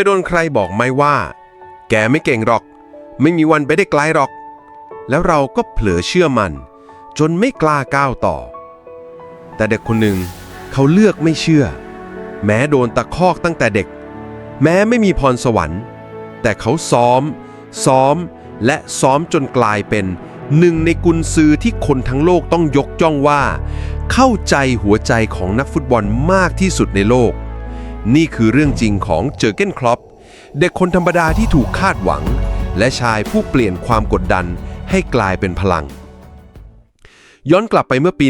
ยโดนใครบอกไหมว่า แกไม่เก่งหรอก ไม่มีวันไปได้ไกลหรอก แล้วเราก็เผลอเชื่อมัน จนไม่กล้าก้าวต่อ แต่เด็กคนหนึ่งเขาเลือกไม่เชื่อ แม้โดนตะคอกตั้งแต่เด็ก แม้ไม่มีพรสวรรค์ แต่เขาซ้อม ซ้อมและซ้อมจนกลายเป็นหนึ่งในกุนซือที่คนทั้งโลกต้องยกจ้องว่า เข้าใจหัวใจของนักฟุตบอลมากที่สุดในโลก นี่คือเรื่องจริงของเจอเก้นคลอปเด็กคนธรรมดาที่ถูกคาดหวัง และชายผู้เปลี่ยนความกดดันให้กลายเป็นพลัง ย้อนกลับไปเมื่อปี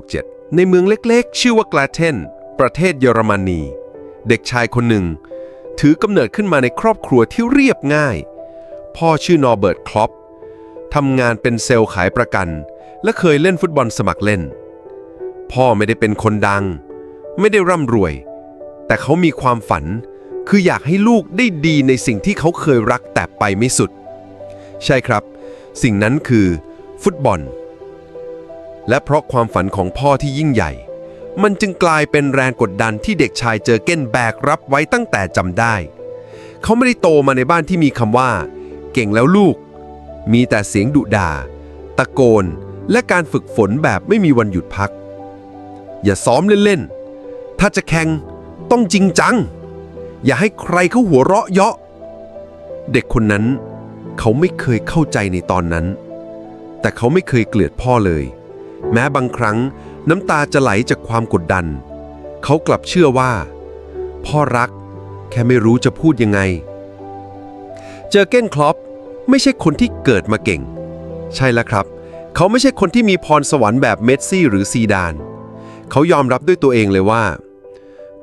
1967 ในเมืองเล็กๆ ชื่อว่ากลาเทน ประเทศเยอรมนี เด็กชายคนหนึ่ง ถือกำเนิดขึ้นมาในครอบครัวที่เรียบง่าย พ่อชื่อนอร์เบิร์ตคลอปทำงานเป็นเซลล์ขายประกัน และเคยเล่นฟุตบอลสมัครเล่น พ่อไม่ได้เป็นคนดัง ไม่ได้ร่ำรวย แต่เขามีความฝัน คืออยากให้ลูกได้ดีในสิ่งที่เขาเคยรักแต่ไปไม่สุด ใช่ครับ สิ่งนั้นคือ ฟุตบอล และเพราะความฝันของพ่อที่ยิ่งใหญ่ มันจึงกลายเป็นแรงกดดันที่เด็กชายเจอเก้นแบกรับไว้ตั้งแต่จำได้ เขาไม่ได้โตมาในบ้านที่มีคำว่า เก่งแล้วลูก มีแต่เสียงดุดาตะโกน และการฝึกฝนแบบไม่มีวันหยุดพัก อย่าซ้อมเล่นๆถ้าจะแข่ง ต้องจริงจัง อย่าให้ใครเขาหัวเราะเยาะ เด็กคนนั้นเขาไม่เคยเข้าใจในตอนนั้น แต่เขาไม่เคยเกลียดพ่อเลย แม้บางครั้งน้ำตาจะไหลจากความกดดัน เขากลับเชื่อว่า พ่อรักแค่ไม่รู้จะพูดยังไง เจอเก้นคลอปไม่ใช่คนที่เกิดมาเก่ง ใช่แล้วครับ เขาไม่ใช่คนที่มีพรสวรรค์แบบเมสซี่หรือซีดาน เขายอมรับด้วยตัวเองเลยว่า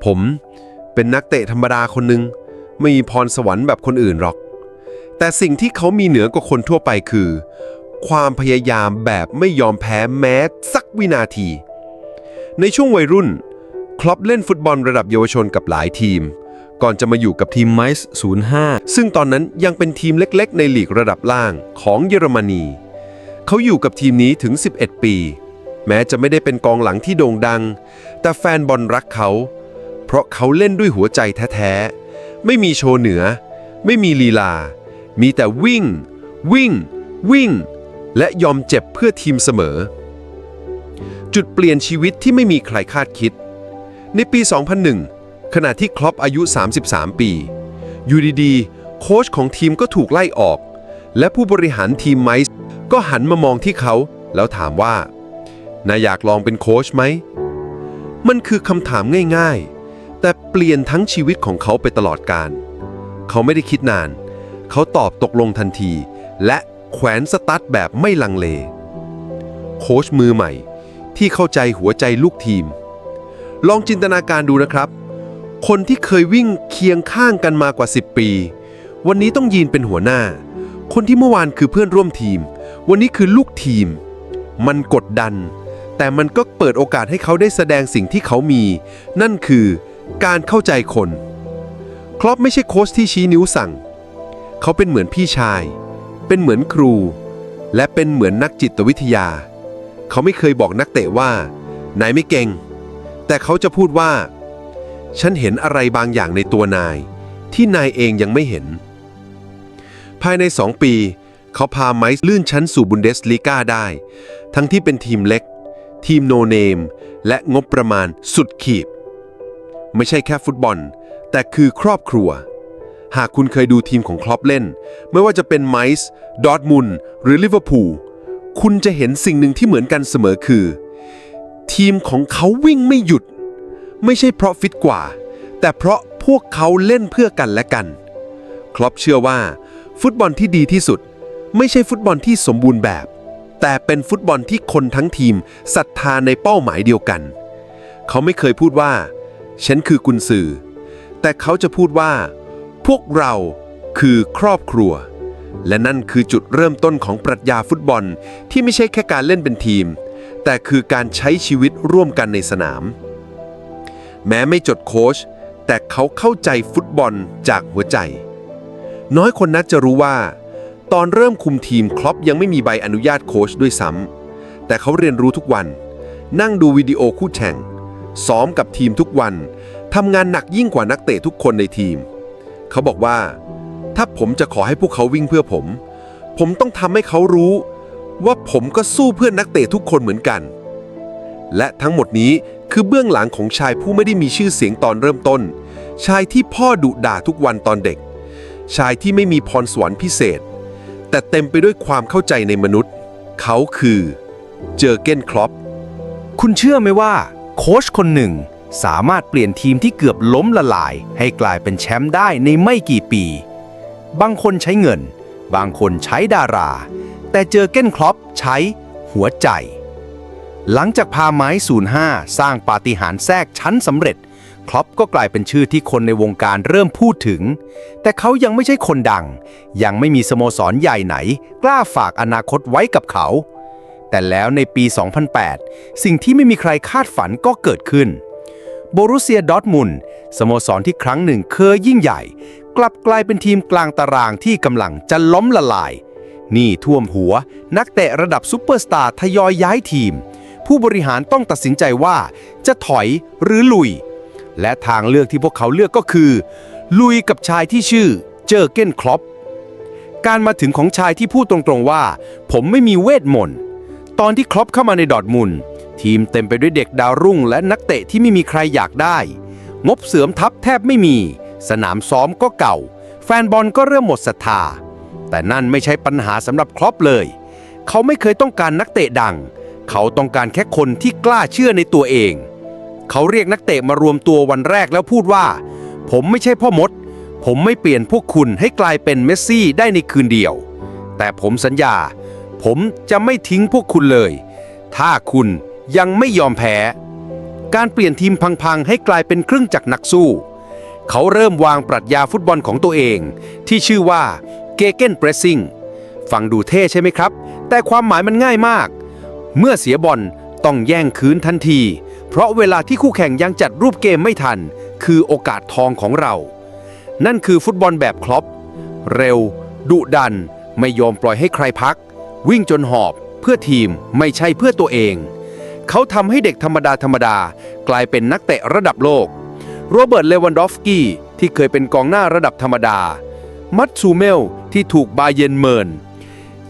ผมเป็นนักเตะธรรมดาคนหนึ่งไม่มีพรสวรรค์แบบคนอื่นหรอก แต่สิ่งที่เขามีเหนือกว่าคนทั่วไปคือ ความพยายามแบบไม่ยอมแพ้แม้สักวินาที ในช่วงวัยรุ่น คลอปเล่นฟุตบอลระดับเยาวชนกับหลายทีม ก่อนจะมาอยู่กับทีมไมซ์05 ซึ่งตอนนั้นยังเป็นทีมเล็กๆ ในลีกระดับล่างของเยอรมนี เขาอยู่กับทีมนี้ถึง 11 ปี แม้จะไม่ได้เป็นกองหลังที่โด่งดัง แต่แฟนบอลรักเขาเพราะเขาเล่นด้วยหัวใจแท้ๆ ไม่มีโชว์เหนือ ไม่มีลีลา มีแต่วิ่ง วิ่ง วิ่ง และยอมเจ็บเพื่อทีมเสมอ จุดเปลี่ยนชีวิตที่ไม่มีใครคาดคิด ในปี 2001 ขณะที่คลอปอายุ 33 ปี อยู่ดีๆ โค้ชของทีมก็ถูกไล่ออก และผู้บริหารทีมไมซ์ก็หันมามองที่เขา แล้วถามว่านายอยากลองเป็นโค้ชไหม มันคือคำถามง่ายๆ แต่เปลี่ยนทั้งชีวิตของเขาไปตลอดการ เขาไม่ได้คิดนาน เขาตอบตกลงทันที และแขวนสตั๊ดแบบไม่ลังเล โค้ชมือใหม่ ที่เข้าใจหัวใจลูกทีม ลองจินตนาการดูนะครับ คนที่เคยวิ่งเคียงข้างกันมากว่า 10 ปี วันนี้ต้องยืนเป็นหัวหน้า คนที่เมื่อวานคือเพื่อนร่วมทีม วันนี้คือลูกทีม มันกดดัน แต่มันก็เปิดโอกาสให้เขาได้แสดงสิ่งที่เขามี นั่นคือ การเข้าใจคนครอปไม่ใช่โค้ชที่ชี้นิ้วสั่ง เขาเป็นเหมือนพี่ชาย เป็นเหมือนครู และเป็นเหมือนนักจิตวิทยา เขาไม่เคยบอกนักเตะว่านายไม่เก่ง แต่เขาจะพูดว่า ฉันเห็นอะไรบางอย่างในตัวนาย ที่นายเองยังไม่เห็น ภายใน2ปี เขาพาไมซ์ลื่นชั้นสู่บุนเดสลีกาได้ ทั้งที่เป็นทีมเล็ก ทีมโนเนม และงบประมาณสุดขีด ไม่ใช่แค่ฟุตบอล แต่คือครอบครัว หากคุณเคยดูทีมของคลอปเล่น ไม่ว่าจะเป็นไมซ์ดอร์ทมุนหรือลิเวอร์พูลคุณจะเห็นสิ่งหนึ่งที่เหมือนกันเสมอคือ ทีมของเขาวิ่งไม่หยุด ไม่ใช่เพราะฟิตกว่า แต่เพราะพวกเขาเล่นเพื่อกันและกัน คลอปเชื่อว่า ฟุตบอลที่ดีที่สุด ไม่ใช่ฟุตบอลที่สมบูรณ์แบบ แต่เป็นฟุตบอลที่คนทั้งทีมศรัทธาในเป้าหมายเดียวกัน เขาไม่เคยพูดว่า ฉันคือกุนซือ แต่เขาจะพูดว่า พวกเราคือครอบครัว และนั่นคือจุดเริ่มต้นของปรัชญาฟุตบอลที่ไม่ใช่แค่การเล่นเป็นทีม แต่คือการใช้ชีวิตร่วมกันในสนาม แม้ไม่จดโค้ชแต่เขาเข้าใจฟุตบอลจากหัวใจ น้อยคนนักจะรู้ว่า ตอนเริ่มคุมทีมคลอปยังไม่มีใบอนุญาตโค้ชด้วยซ้ำแต่เขาเรียนรู้ทุกวัน นั่งดูวิดีโอคู่แข่ง ซ้อมกับทีมทุกวันทำงานหนักยิ่งกว่านักเตะทุกคนในทีม เขาบอกว่า ถ้าผมจะขอให้พวกเขาวิ่งเพื่อผม ผมต้องทำให้เขารู้ ว่าผมก็สู้เพื่อนนักเตะทุกคนเหมือนกัน และทั้งหมดนี้คือเบื้องหลังของชายผู้ไม่ได้มีชื่อเสียงตอนเริ่มต้น ชายที่พ่อดุด่าทุกวันตอนเด็ก ชายที่ไม่มีพรสวรรค์พิเศษ แต่เต็มไปด้วยความเข้าใจในมนุษย์ เขาคือ เจอเก้นครอปคุณเชื่อไหมว่า โค้ชคนหนึ่ง สามารถเปลี่ยนทีมที่เกือบล้มละลาย ให้กลายเป็นแชมป์ได้ในไม่กี่ปี บางคนใช้เงิน บางคนใช้ดารา แต่เจอเก้นครอปใช้หัวใจ หลังจากพาไม้ 05 สร้างปาฏิหาริย์แทรกชั้นสำเร็จครอปก็กลายเป็นชื่อที่คนในวงการเริ่มพูดถึง แต่เขายังไม่ใช่คนดัง ยังไม่มีสโมสรใหญ่ไหน กล้าฝากอนาคตไว้กับเขา แต่แล้วในปี 2008 สิ่งที่ไม่มีใครคาดฝันก็เกิดขึ้น โบรุเซียดอร์ทมุนด์สโมสรที่ครั้งหนึ่งเคยยิ่งใหญ่ กลับกลายเป็นทีมกลางตารางที่กำลังจะล้มละลาย นี่ท่วมหัว นักเตะระดับซูเปอร์สตาร์ทยอยย้ายทีม ผู้บริหารต้องตัดสินใจว่าจะถอยหรือลุย และทางเลือกที่พวกเขาเลือกก็คือ ลุยกับชายที่ชื่อเจอเกนครอปการมาถึงของชายที่พูดตรงๆว่า ผมไม่มีเวทมนต์ ตอนที่ครอปเข้ามาในดอทมุนทีมเต็มไปด้วยเด็กดาวรุ่ง และนักเตะที่ไม่มีใครอยากได้ งบเสริมทัพแทบไม่มี สนามซ้อมก็เก่า แฟนบอลก็เริ่มหมดศรัทธา แต่นั่นไม่ใช่ปัญหาสำหรับครอปเลย เขาไม่เคยต้องการนักเตะดัง เขาต้องการแค่คนที่กล้าเชื่อในตัวเอง เขาเรียกนักเตะมารวมตัววันแรกแล้วพูดว่า ผมไม่ใช่พ่อมด ผมไม่เปลี่ยนพวกคุณให้กลายเป็นเมสซี่ได้ในคืนเดียว แต่ผมสัญญา ผมจะไม่ทิ้งพวกคุณเลย ถ้าคุณยังไม่ยอมแพ้ การเปลี่ยนทีมพังๆ ให้กลายเป็นเครึ่องจักรนักสู้ เขาเริ่มวางปรัชญาฟุตบอลของตัวเอง ที่ชื่อว่าเกเกนเพรสซิ่งฟังดูเท่ใช่ไหมครับ แต่ความหมายมันง่ายมาก เมื่อเสียบอลต้องแย่งคืนทันที เพราะเวลาที่คู่แข่งยังจัดรูปเกมไม่ทัน คือโอกาสทองของเรา นั่นคือฟุตบอลแบบคลอปเร็ว ดุดัน ไม่ยอมปล่อยให้ใครพัก วิ่งจนหอบ เพื่อทีมไม่ใช่เพื่อตัวเอง เขาทำให้เด็กธรรมดาธรรมดากลายเป็นนักเตะระดับโลก โรเบิร์ต เลวันดอฟสกี้ที่เคยเป็นกองหน้าระดับธรรมดา มัตซูเมลที่ถูกบาเยนเมิน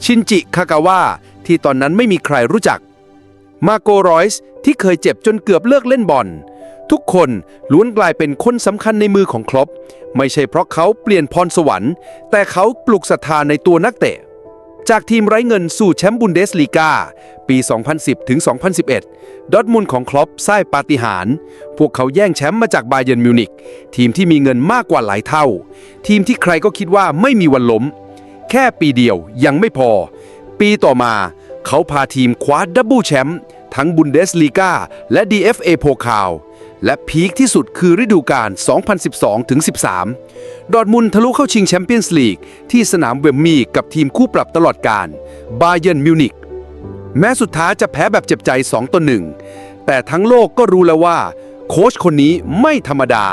ชินจิ คากาวะที่ตอนนั้นไม่มีใครรู้จัก มาโกรอยส์ที่เคยเจ็บจนเกือบเลิกเล่นบอลทุกคนล้วนกลายเป็นคนสำคัญในมือของครอปไม่ใช่เพราะเขาเปลี่ยนพรสวรรค์ แต่เขาปลุกศรัทธาในตัวนักเตะ จากทีมไร้เงินสู่แชมป์บุนเดสลีกาปี 2010 ถึง 2011 ดอทมุนของครอปสร้างปาฏิหาริย์พวกเขาแย่งแชมป์มาจากบาเยิร์นมิวนิกทีมที่มีเงินมากกว่าหลายเท่า ทีมที่ใครก็คิดว่าไม่มีวันล้ม แค่ปีเดียวยังไม่พอ ปีต่อมาเขาพาทีมคว้าดับเบิลแชมป์ทั้งบุนเดสลีกาและ DFA โพคาว และพีคที่สุดคือฤดูกาล 2012-13 ดอร์ทมุนด์ทะลุเข้าชิงแชมเปี้ยนส์ลีกที่สนามเวมมีกับทีมคู่ปรับตลอดการบาเยิร์นมิวนิกแม้สุดท้ายจะแพ้แบบเจ็บใจ 2ต่อ1แต่ทั้งโลกก็รู้แล้วว่า โค้ชคนนี้ไม่ธรรมดา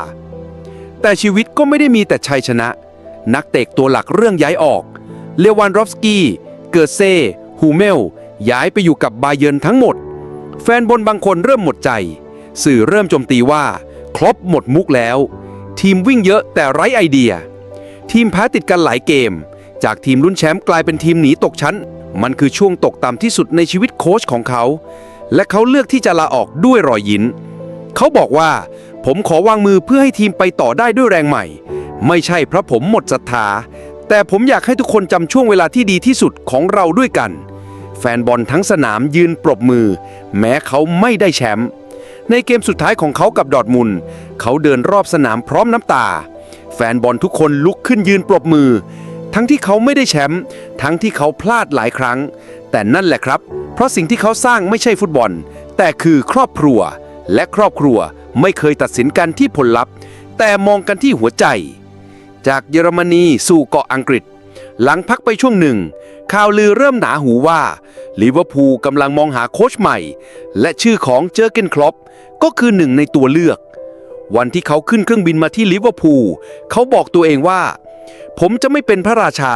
แต่ชีวิตก็ไม่ได้มีแต่ชัยชนะ นักเตะตัวหลักเรื่องย้ายออก เลวานดรอฟสกี้ เกิร์เซ่ ฮูเมล ย้ายไปอยู่กับบาเยิร์นทั้งหมด แฟนบอลบางคนเริ่มหมดใจ สื่อเริ่มโจมตีว่า ครบหมดมุกแล้ว ทีมวิ่งเยอะแต่ไร้ไอเดีย ทีมแพ้ติดกันหลายเกม จากทีมรุ่นแชมป์กลายเป็นทีมหนีตกชั้น มันคือช่วงตกต่ำที่สุดในชีวิตโค้ชของเขา และเขาเลือกที่จะลาออกด้วยรอยยิ้มเขาบอกว่า ผมขอวางมือเพื่อให้ทีมไปต่อได้ด้วยแรงใหม่ ไม่ใช่เพราะผมหมดศรัทธา แต่ผมอยากให้ทุกคนจำช่วงเวลาที่ดีที่สุดของเราด้วยกัน แฟนบอลทั้งสนามยืนปรบมือ แม้เขาไม่ได้แชมป์ ในเกมสุดท้ายของเขากับดอร์ทมุน เขาเดินรอบสนามพร้อมน้ำตา แฟนบอลทุกคนลุกขึ้นยืนปรบมือ ทั้งที่เขาไม่ได้แชมป์ทั้งที่เขาพลาดหลายครั้ง แต่นั่นแหละครับ เพราะสิ่งที่เขาสร้างไม่ใช่ฟุตบอล แต่คือครอบครัว และครอบครัวไม่เคยตัดสินกันที่ผลลัพธ์ แต่มองกันที่หัวใจ จากเยอรมนีสู่เกาะอังกฤษ หลังพักไปช่วงหนึ่ง ข่าวลือเริ่มหนาหูว่าลิเวอร์พูลกำลังมองหาโค้ชใหม่ และชื่อของเจอร์เกนคลอปก็คือหนึ่งในตัวเลือก วันที่เขาขึ้นเครื่องบินมาที่ลิเวอร์พูลเขาบอกตัวเองว่า ผมจะไม่เป็นพระราชา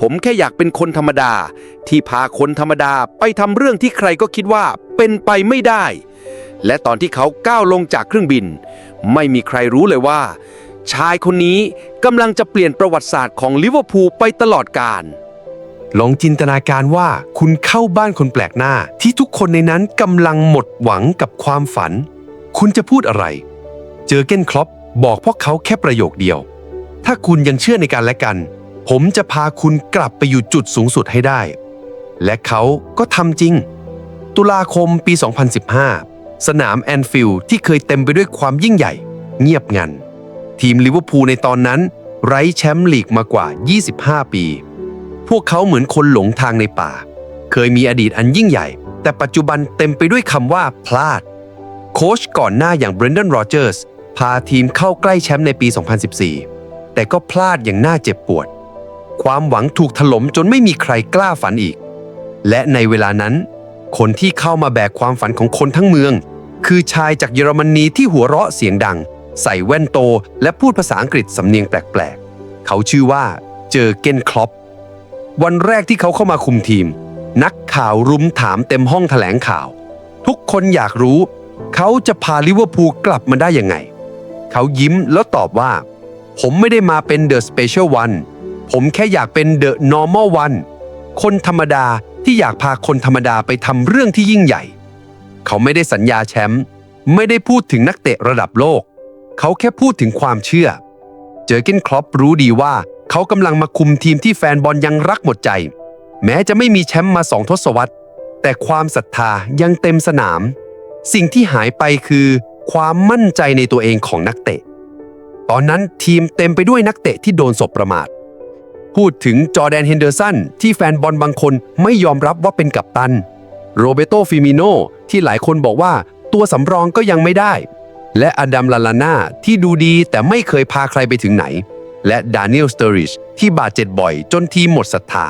ผมแค่อยากเป็นคนธรรมดา ที่พาคนธรรมดาไปทำเรื่องที่ใครก็คิดว่าเป็นไปไม่ได้ และตอนที่เขาก้าวลงจากเครื่องบิน ไม่มีใครรู้เลยว่า ชายคนนี้กำลังจะเปลี่ยนประวัติศาสตร์ของลิเวอร์พูลไปตลอดกาล ลองจินตนาการว่าคุณเข้าบ้านคนแปลกหน้า ที่ทุกคนในนั้นกำลังหมดหวังกับความฝัน คุณจะพูดอะไร เจอเก้นครอปบอกพวกเขาแค่ประโยคเดียว ถ้าคุณยังเชื่อในกันและกัน ผมจะพาคุณกลับไปอยู่จุดสูงสุดให้ได้ และเขาก็ทำจริง ตุลาคมปี 2015 สนามแอนฟิลด์ที่เคยเต็มไปด้วยความยิ่งใหญ่ เงียบงัน ทีมลิเวอร์พูลในตอนนั้น ไร้แชมป์ลีกมากว่า 25 ปี พวกเขาเหมือนคนหลงทางในป่า เคยมีอดีตอันยิ่งใหญ่ แต่ปัจจุบันเต็มไปด้วยคำว่าพลาด โค้ชก่อนหน้าอย่างเบรนด a นโรเจอร์สพาทีมเข้าใกล้แชมป์ในปี 2014 แต่ก็พลาดอย่างน่าเจ็บปวด ความหวังถูกถล่มจนไม่มีใครกล้าฝันอีก และในเวลานั้น คนที่เข้ามาแบกความฝันของคนทั้งเมือง คือชายจากเยอรมนีที่หัวเราะเสียงดัง ใส่แว่นโต และพูดภาษาอังกฤษสำเนียงแปลกๆ เขาชื่อว่าเจอเกนคลอป วันแรกที่เขาเข้ามาคุมทีม นักข่าวรุมถามเต็มห้องแถลงข่าว ทุกคนอยากรู้ เขาจะพาลิเวอร์พูลกลับมาได้ยังไง เขายิ้มแล้วตอบว่า ผมไม่ได้มาเป็นเดอะสเปเชียลวันผมแค่อยากเป็นเดอะนอร์มอลวันคนธรรมดาที่อยากพาคนธรรมดาไปทำเรื่องที่ยิ่งใหญ่ เขาไม่ได้สัญญาแชมป์ไม่ได้พูดถึงนักเตะระดับโลก เขาแค่พูดถึงความเชื่อ เจอเกนคลอปรู้ดีว่า เขากำลังมาคุมทีมที่แฟนบอลยังรักหมดใจ แม้จะไม่มีแชมป์มาสองทศวรรษ แต่ความศรัทธายังเต็มสนาม สิ่งที่หายไปคือ ความมั่นใจในตัวเองของนักเตะ ตอนนั้นทีมเต็มไปด้วยนักเตะที่โดนสบประมาท พูดถึงจอแดนเฮนเดอร์สันที่แฟนบอลบางคนไม่ยอมรับว่าเป็นกัปตัน โรเบโตฟิมิโนที่หลายคนบอกว่าตัวสำรองก็ยังไม่ได้ และอดัมลาลาน่าที่ดูดีแต่ไม่เคยพาใครไปถึงไหน และดานิเอลสเตอริชที่บาดเจ็บบ่อยจนทีมหมดศรัทธา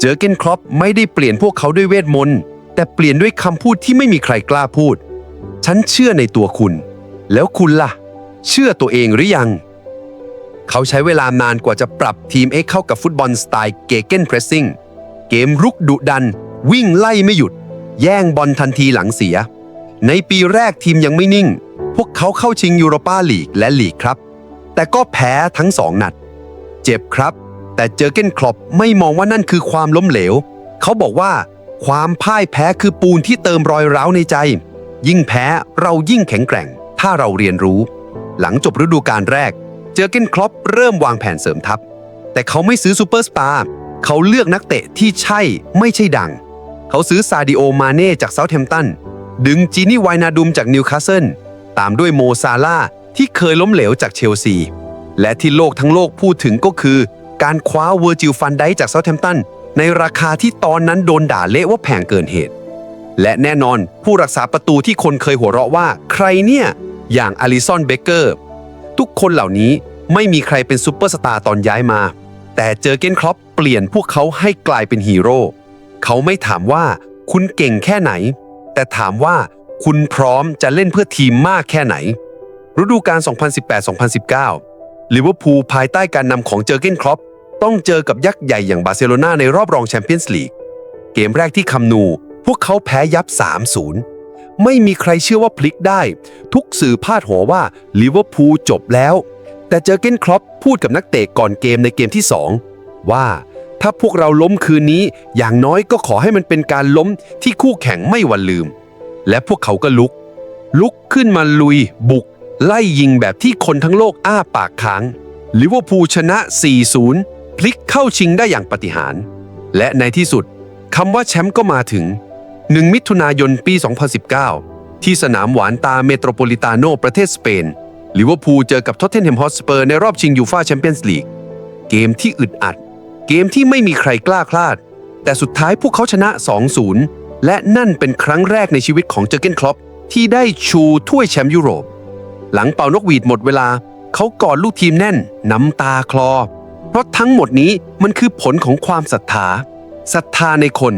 เจอเกนครอปไม่ได้เปลี่ยนพวกเขาด้วยเวทมนต์ แต่เปลี่ยนด้วยคำพูดที่ไม่มีใครกล้าพูด ฉันเชื่อในตัวคุณ แล้วคุณล่ะ เชื่อตัวเองหรือยัง เขาใช้เวลานานกว่าจะปรับทีมเอ็กเข้ากับฟุตบอลสไตล์เกเกนเพรสซิ่งเกมรุกดุดัน วิ่งไล่ไม่หยุด แย่งบอลทันทีหลังเสีย ในปีแรกทีมยังไม่นิ่ง พวกเขาเข้าชิงยูโรปาลีกและลีกครับ แต่ก็แพ้ทั้งสองนัด เจ็บครับ แต่เจอเกนคลอปไม่มองว่านั่นคือความล้มเหลว เขาบอกว่า ความพ่ายแพ้คือปูนที่เติมรอยร้าวในใจ ยิ่งแพ้เรายิ่งแข็งแกร่ง ถ้าเราเรียนรู้ หลังจบฤดูกาลแรก เจอเกนคลอปเริ่มวางแผนเสริมทัพ แต่เขาไม่ซื้อซูเปอร์สตาร์เขาเลือกนักเตะที่ใช่ไม่ใช่ดัง เขาซื้อซาดิโอมาเน่จากเซาท์แฮมป์ตันดึงจีนี่ไวนาดุมจากนิวคาสเซิลตามด้วยโมซาลา ที่เคยล้มเหลวจากเชลซี และที่โลกทั้งโลกพูดถึงก็คือ การคว้าเวอร์จิลฟันไดจากเซาท์แฮมป์ตันในราคาที่ตอนนั้นโดนด่าเละว่าแพงเกินเหตุ และแน่นอนผู้รักษาประตูที่คนเคยหัวเราะว่า ใครเนี่ย อย่างอลิซอนเบเกอร์ ทุกคนเหล่านี้ไม่มีใครเป็นซูเปอร์สตาร์ตอนย้ายมา แต่เจอเกนครอปเปลี่ยนพวกเขาให้กลายเป็นฮีโร่เขาไม่ถามว่าคุณเก่งแค่ไหน แต่ถามว่าคุณพร้อมจะเล่นเพื่อทีมมากแค่ไหน ฤดูกาล 2018-2019 ลิเวอร์พูลภายใต้การนำของเจอร์เกนครอปต้องเจอกับยักษ์ใหญ่อย่างบาร์เซโลนาในรอบรองแชมเปี้ยนส์ลีก เกมแรกที่คำนู พวกเขาแพ้ยับ 3-0 ไม่มีใครเชื่อว่าพลิกได้ ทุกสื่อพาดหัวว่าลิเวอร์พูลจบแล้ว แต่เจอเกนครอปพูดกับนักเตะก่อนเกมในเกมที่ 2 ว่าถ้าพวกเราล้มคืนนี้ อย่างน้อยก็ขอให้มันเป็นการล้มที่คู่แข่งไม่วันลืม และพวกเขาก็ลุก ลุกขึ้นมาลุยบุก ไล่ยิงแบบที่คนทั้งโลกอ้าปากค้างลิเวอร์พูลชนะ 4-0 พลิกเข้าชิงได้อย่างปาฏิหาริย์และในที่สุดคำว่าแชมป์ก็มาถึง 1 มิถุนายนปี 2019 ที่สนามหวานตาเมโทรโพลิตาโนประเทศสเปนลิเวอร์พูลเจอกับท็อตเทนแฮมฮอตสเปอร์ในรอบชิงยูฟาแชมเปี้ยนส์ลีกเกมที่อึดอัด เกมที่ไม่มีใครกล้าพลาด แต่สุดท้ายพวกเขาชนะ 2-0 และนั่นเป็นครั้งแรกในชีวิตของเจอเกนคลอปที่ได้ชูถ้วยแชมป์ยุโรป หลังเป่านกหวีดหมดเวลา เขากอดลูกทีมแน่น น้ำตาคลอ เพราะทั้งหมดนี้มันคือผลของความศรัทธาศรัทธาในคน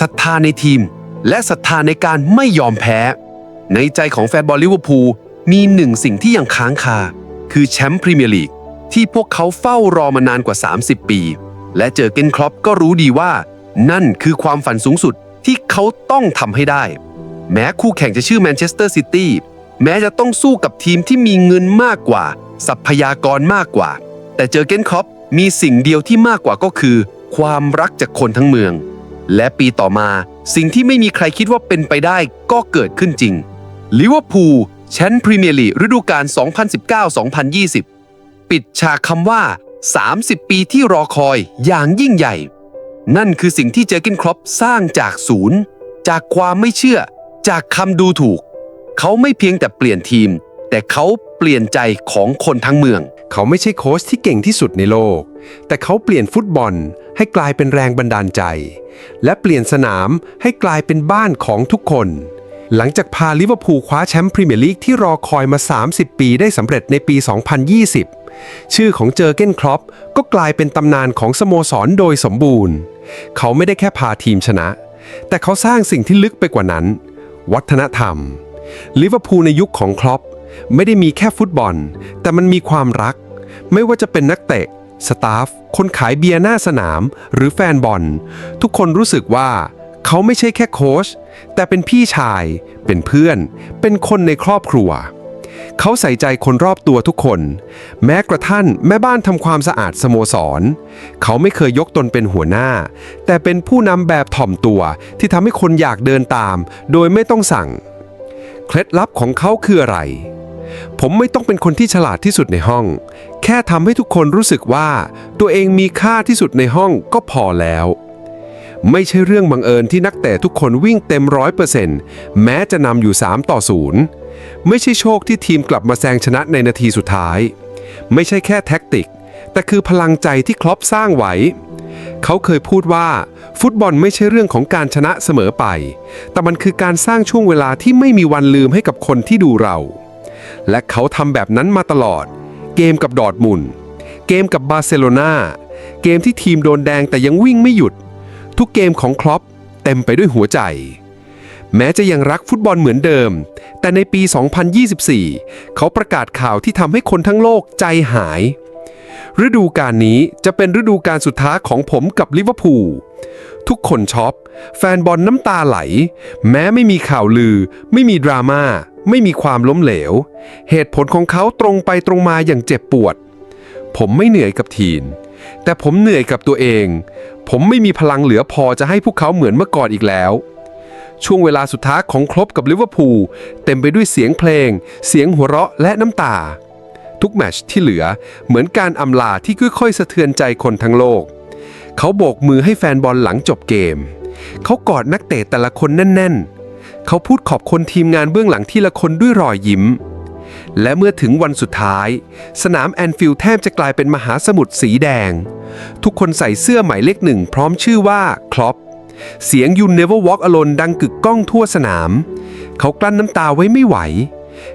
ศรัทธาในทีม และศรัทธาในการไม่ยอมแพ้ ในใจของแฟนบอลลิเวอร์พูลมีหนึ่งสิ่งที่ยังค้างคา คือแชมป์พรีเมียร์ลีกที่พวกเขาเฝ้ารอมานานกว่า 30 ปี และเจอเกนครอปก็รู้ดีว่า นั่นคือความฝันสูงสุดที่เขาต้องทำให้ได้ แม้คู่แข่งจะชื่อแมนเชสเตอร์ซิตี้ แม้จะต้องสู้กับทีมที่มีเงินมากกว่า ทรัพยากรมากกว่า แต่เจอเกนคอปมีสิ่งเดียวที่มากกว่าก็คือ ความรักจากคนทั้งเมือง และปีต่อมาสิ่งที่ไม่มีใครคิดว่าเป็นไปได้ก็เกิดขึ้นจริงลิเวอร์พูลแชมป์พรีเมียร์ลีกฤดูกาล 2019-2020 ปิดฉากคำว่า 30 ปีที่รอคอยอย่างยิ่งใหญ่ นั่นคือสิ่งที่เจอร์เกนครอปสร้างจากศูนย์ จากความไม่เชื่อ จากคำดูถูก เขาไม่เพียงแต่เปลี่ยนทีม แต่เขาเปลี่ยนใจของคนทั้งเมือง เขาไม่ใช่โค้ชที่เก่งที่สุดในโลก แต่เขาเปลี่ยนฟุตบอลให้กลายเป็นแรงบันดาลใจ และเปลี่ยนสนามให้กลายเป็นบ้านของทุกคน หลังจากพาลิเวอร์พูลคว้าแชมป์พรีเมียร์ลีกที่รอคอยมา 30 ปีได้สำเร็จในปี 2020ชื่อของเจอเก้นครอปก็กลายเป็นตำนานของสโมสรโดยสมบูรณ์ เขาไม่ได้แค่พาทีมชนะ แต่เขาสร้างสิ่งที่ลึกไปกว่านั้น วัฒนธรรม ลิเวอร์พูลในยุคของครอปไม่ได้มีแค่ฟุตบอล แต่มันมีความรัก ไม่ว่าจะเป็นนักเตะ สตาฟ คนขายเบียร์หน้าสนาม หรือแฟนบอล ทุกคนรู้สึกว่าเขาไม่ใช่แค่โค้ชแต่เป็นพี่ชาย เป็นเพื่อน เป็นคนในครอบครัว เขาใส่ใจคนรอบตัวทุกคน แม้กระทั่งแม่บ้านทำความสะอาดสโมสร เขาไม่เคยยกตนเป็นหัวหน้า แต่เป็นผู้นำแบบถ่อมตัวที่ทำให้คนอยากเดินตาม โดยไม่ต้องสั่ง เคล็ดลับของเขาคืออะไร ผมไม่ต้องเป็นคนที่ฉลาดที่สุดในห้อง แค่ทำให้ทุกคนรู้สึกว่า ตัวเองมีค่าที่สุดในห้องก็พอแล้ว ไม่ใช่เรื่องบังเอิญที่นักเตะทุกคนวิ่งเต็มร้อยเปอร์เซ็นต์แม้จะนำอยู่ 3 ต่อ0ไม่ใช่โชคที่ทีมกลับมาแซงชนะในนาทีสุดท้าย ไม่ใช่แค่แท็กติก แต่คือพลังใจที่คลอปสร้างไว้ เขาเคยพูดว่า ฟุตบอลไม่ใช่เรื่องของการชนะเสมอไป แต่มันคือการสร้างช่วงเวลาที่ไม่มีวันลืมให้กับคนที่ดูเรา และเขาทำแบบนั้นมาตลอด เกมกับดอร์ทมุน เกมกับบาร์เซโลนาเกมที่ทีมโดนแดงแต่ยังวิ่งไม่หยุด ทุกเกมของคลอปเต็มไปด้วยหัวใจ แม้จะยังรักฟุตบอลเหมือนเดิม แต่ในปี 2024 เขาประกาศข่าวที่ทำให้คนทั้งโลกใจหาย ฤดูกาลนี้จะเป็นฤดูกาลสุดท้ายของผมกับลิเวอร์พูลทุกคนช็อป แฟนบอลน้ำตาไหล แม้ไม่มีข่าวลือ ไม่มีดราม่าไม่มีความล้มเหลว เหตุผลของเขาตรงไปตรงมาอย่างเจ็บปวด ผมไม่เหนื่อยกับทีมแต่ผมเหนื่อยกับตัวเอง ผมไม่มีพลังเหลือพอจะให้พวกเขาเหมือนเมื่อก่อนอีกแล้ว ช่วงเวลาสุดท้ายของครบกับลิเวอร์พูลเต็มไปด้วยเสียงเพลง เสียงหัวเราะและน้ำตา ทุกแมชที่เหลือ เหมือนการอำลาที่ค่อยๆสะเทือนใจคนทั้งโลก เขาโบกมือให้แฟนบอลหลังจบเกม เขากอดนักเตะแต่ละคนแน่น ๆ เขาพูดขอบคุณทีมงานเบื้องหลังที่ละคนด้วยรอยยิ้ม และเมื่อถึงวันสุดท้าย สนามแอนฟิลด์แทบจะกลายเป็นมหาสมุทรสีแดง ทุกคนใส่เสื้อหมายเลขหนึ่งพร้อมชื่อว่าคลอปเสียง You Never Walk Alone ดังกึกก้องทั่วสนาม เขากลั้นน้ำตาไว้ไม่ไหว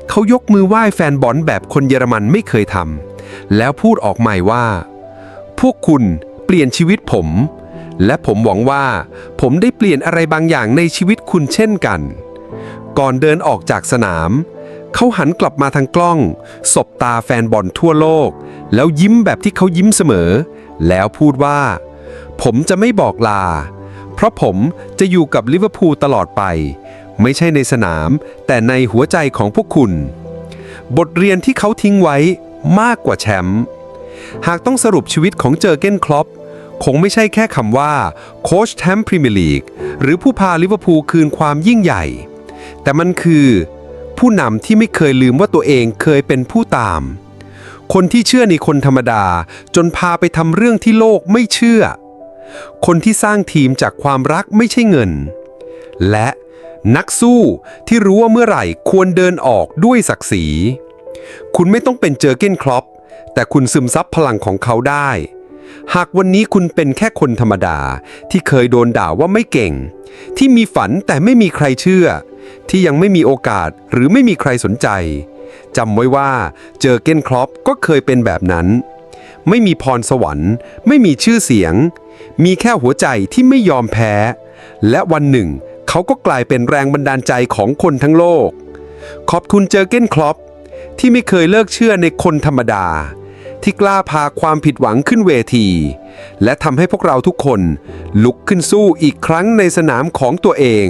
เขายกมือไหว้แฟนบอลแบบคนเยอรมันไม่เคยทำแล้วพูดออกใหม่ว่า พวกคุณเปลี่ยนชีวิตผม และผมหวังว่า ผมได้เปลี่ยนอะไรบางอย่างในชีวิตคุณเช่นกัน ก่อนเดินออกจากสนาม เขาหันกลับมาทางกล้อง สบตาแฟนบอลทั่วโลก แล้วยิ้มแบบที่เขายิ้มเสมอ แล้วพูดว่า ผมจะไม่บอกลา เพราะผมจะอยู่กับลิเวอร์พูลตลอดไป ไม่ใช่ในสนาม แต่ในหัวใจของพวกคุณ บทเรียนที่เขาทิ้งไว้มากกว่าแชมป์หากต้องสรุปชีวิตของเจอเก้นคลอปคงไม่ใช่แค่คำว่าโค้ชแชมป์พรีเมียร์ลีกหรือผู้พาลิเวอร์พูลคืนความยิ่งใหญ่ แต่มันคือ ผู้นำที่ไม่เคยลืมว่าตัวเองเคยเป็นผู้ตาม คนที่เชื่อในคนธรรมดา จนพาไปทำเรื่องที่โลกไม่เชื่อ คนที่สร้างทีมจากความรักไม่ใช่เงิน และ นักสู้ที่รู้ว่าเมื่อไหร่ควรเดินออกด้วยศักดิ์ศรี คุณไม่ต้องเป็นเจอเก้นคลอป แต่คุณซึมซับพลังของเขาได้ หากวันนี้คุณเป็นแค่คนธรรมดาที่เคยโดนด่าว่าไม่เก่ง ที่มีฝันแต่ไม่มีใครเชื่อ ที่ยังไม่มีโอกาสหรือไม่มีใครสนใจจำไว้ว่าเจอเก้นคลอปก็เคยเป็นแบบนั้น ไม่มีพรสวรรค์ ไม่มีชื่อเสียง มีแค่หัวใจที่ไม่ยอมแพ้ และวันหนึ่ง เขาก็กลายเป็นแรงบันดาลใจของคนทั้งโลก ขอบคุณเจอเก้นคลอปที่ไม่เคยเลิกเชื่อในคนธรรมดา ที่กล้าพาความผิดหวังขึ้นเวที และทำให้พวกเราทุกคนลุกขึ้นสู้อีกครั้งในสนามของตัวเอง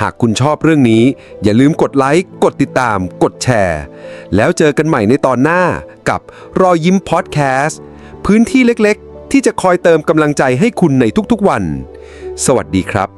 หากคุณชอบเรื่องนี้ อย่าลืมกดไลค์ กดติดตาม กดแชร์ แล้วเจอกันใหม่ในตอนหน้ากับรอยยิ้มพอดแคสต์พื้นที่เล็กๆ ที่จะคอยเติมกำลังใจให้คุณในทุกๆวัน สวัสดีครับ